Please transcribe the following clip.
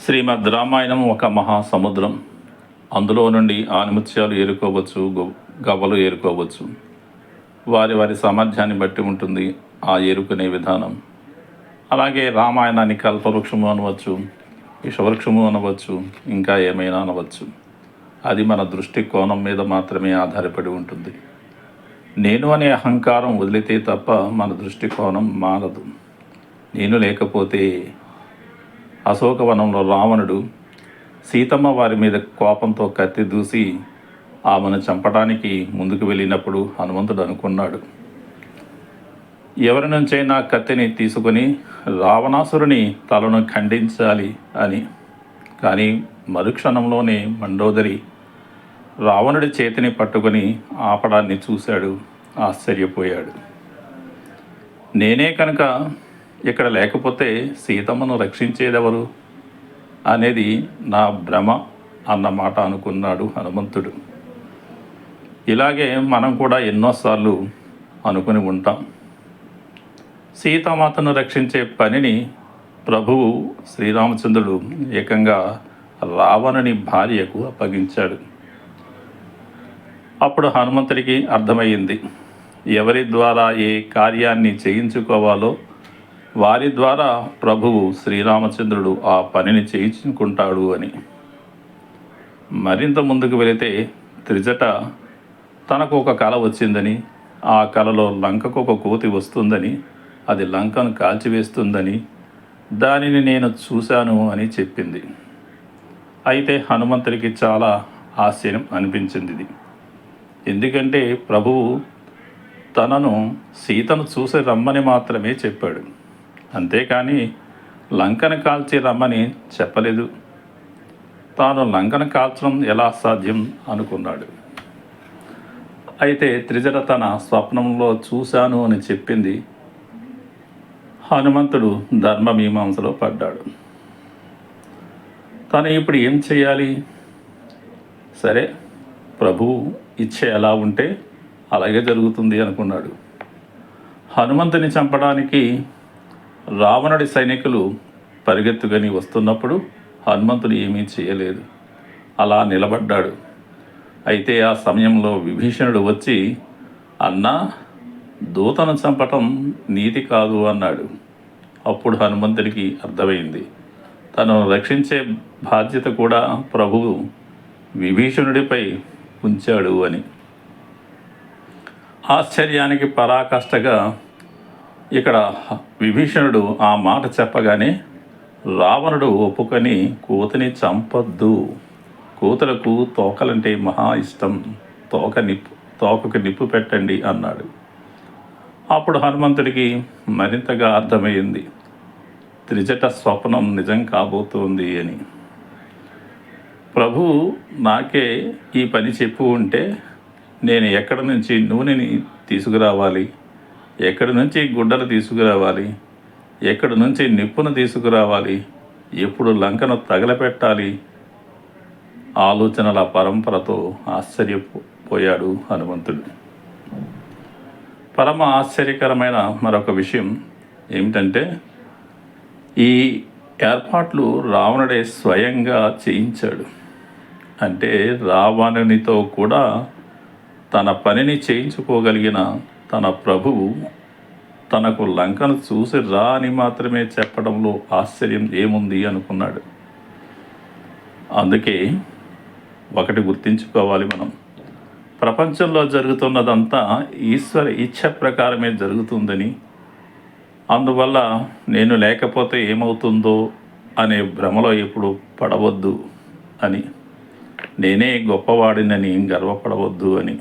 శ్రీమద్ రామాయణం ఒక మహాసముద్రం. అందులో నుండి ఆనిముత్యాలు ఏరుకోవచ్చు గవ్వలు ఏరుకోవచ్చు. వారి వారి సామర్థ్యాన్ని బట్టి ఉంటుంది ఆ ఏరుకునే విధానం. అలాగే రామాయణాన్ని కల్పవృక్షము అనవచ్చు విషవృక్షము అనవచ్చు ఇంకా ఏమైనా అనవచ్చు. అది మన దృష్టి కోణం మీద మాత్రమే ఆధారపడి ఉంటుంది. నేను అనే అహంకారం వదిలితే తప్ప మన దృష్టి కోణం మారదు నేను లేకపోతే అశోకవనంలో రావణుడు సీతమ్మ వారి మీద కోపంతో కత్తి దూసి ఆమెను చంపడానికి ముందుకు వెళ్ళినప్పుడు హనుమంతుడు అనుకున్నాడు. ఎవరి నుంచైనా కత్తిని తీసుకొని రావణాసురుని తలను ఖండించాలి అని. కానీ మరుక్షణంలోనే మండోదరి రావణుడి చేతిని పట్టుకొని ఆపడాన్ని చూశాడు ఆశ్చర్యపోయాడు. నేనే కనుక ఇక్కడ లేకపోతే సీతమ్మను రక్షించేదెవరు? అనేది నా భ్రమ అన్న మాట అనుకున్నాడు హనుమంతుడు. ఇలాగే మనం కూడా ఎన్నోసార్లు అనుకుని ఉంటాం. సీతామాతను రక్షించే పనిని ప్రభువు శ్రీరామచంద్రుడు ఏకంగా రావణుని భార్యకు అప్పగించాడు. అప్పుడు హనుమంతుడికి అర్థమయ్యింది ఎవరి ద్వారా ఏ కార్యాన్ని చేయించుకోవాలో వారి ద్వారా ప్రభువు శ్రీరామచంద్రుడు ఆ పనిని చేయించుకుంటాడు అని. మరింత ముందుకు వెళితే త్రిజట తనకు ఒక కళ వచ్చిందని ఆ కళలో లంకకు ఒక కోతి వస్తుందని అది లంకను కాల్చివేస్తుందని దానిని నేను చూశాను అని చెప్పింది. అయితే హనుమంతుడికి చాలా ఆశ్చర్యం అనిపించింది ఇది. ఎందుకంటే ప్రభువు తనను సీతను చూసి రమ్మని మాత్రమే చెప్పాడు. అంతేకాని లంకను కాల్చి రమ్మని చెప్పలేదు. తాను లంకను కాల్చడం ఎలా సాధ్యం అనుకున్నాడు. అయితే త్రిజట తన స్వప్నంలో చూశాను అని చెప్పింది. హనుమంతుడు ధర్మమీమాంసలో పడ్డాడు. తను ఇప్పుడు ఏం చేయాలి? సరే ప్రభువు ఇచ్చే ఎలా ఉంటే అలాగే జరుగుతుంది అనుకున్నాడు. హనుమంతుని చంపడానికి రావణుడి సైనికులు పరిగెత్తుకొని వస్తున్నప్పుడు హనుమంతుడు ఏమీ చేయలేదు. అలా నిలబడ్డాడు. అయితే ఆ సమయంలో విభీషణుడు వచ్చి అన్నా దూతను చంపటం నీతి కాదు అన్నాడు. అప్పుడు హనుమంతుడికి అర్థమైంది. తను రక్షించే బాధ్యత కూడా ప్రభువు విభీషణుడిపై ఉంచాడు అని. ఆశ్చర్యానికి పరాకాష్ఠగా ఇక్కడ విభీషణుడు ఆ మాట చెప్పగానే రావణుడు ఒప్పుకొని కూతుని చంపొద్దు. కూతులకు తోకలంటే మహా ఇష్టం. తోక నిప్పు తోకకు నిప్పు పెట్టండి అన్నాడు. అప్పుడు హనుమంతుడికి మరింతగా అర్థమైంది. త్రిజట స్వప్నం నిజం కాబోతోంది అని. ప్రభు నాకే ఈ పని చెప్పు ఉంటే నేను ఎక్కడి నుంచి నూనెని తీసుకురావాలి? ఎక్కడి నుంచి గుడ్డలు తీసుకురావాలి? ఎక్కడి నుంచి నిప్పును తీసుకురావాలి? ఎప్పుడు లంకను తగలపెట్టాలి? ఆలోచనల పరంపరతో ఆశ్చర్యపోయాడు హనుమంతుడు. పరమ ఆశ్చర్యకరమైన మరొక విషయం ఏమిటంటే ఈ ఏర్పాట్లు రావణుడే స్వయంగా చేయించాడు. అంటే రావణునితో కూడా తన పనిని చేయించుకోగలిగిన తన ప్రభువు తనకు లంకను చూసి రా అని మాత్రమే చెప్పడంలో ఆశ్చర్యం ఏముంది అనుకున్నాడు. అందుకే ఒకటి గుర్తించుకోవాలి మనం. ప్రపంచంలో జరుగుతున్నదంతా ఈశ్వర ఇచ్ఛ ప్రకారమే జరుగుతుందని అందువల్ల నేను లేకపోతే ఏమవుతుందో అనే భ్రమలో ఎప్పుడు పడవద్దు అని. నేనే గొప్పవాడినని గర్వపడవద్దు అని.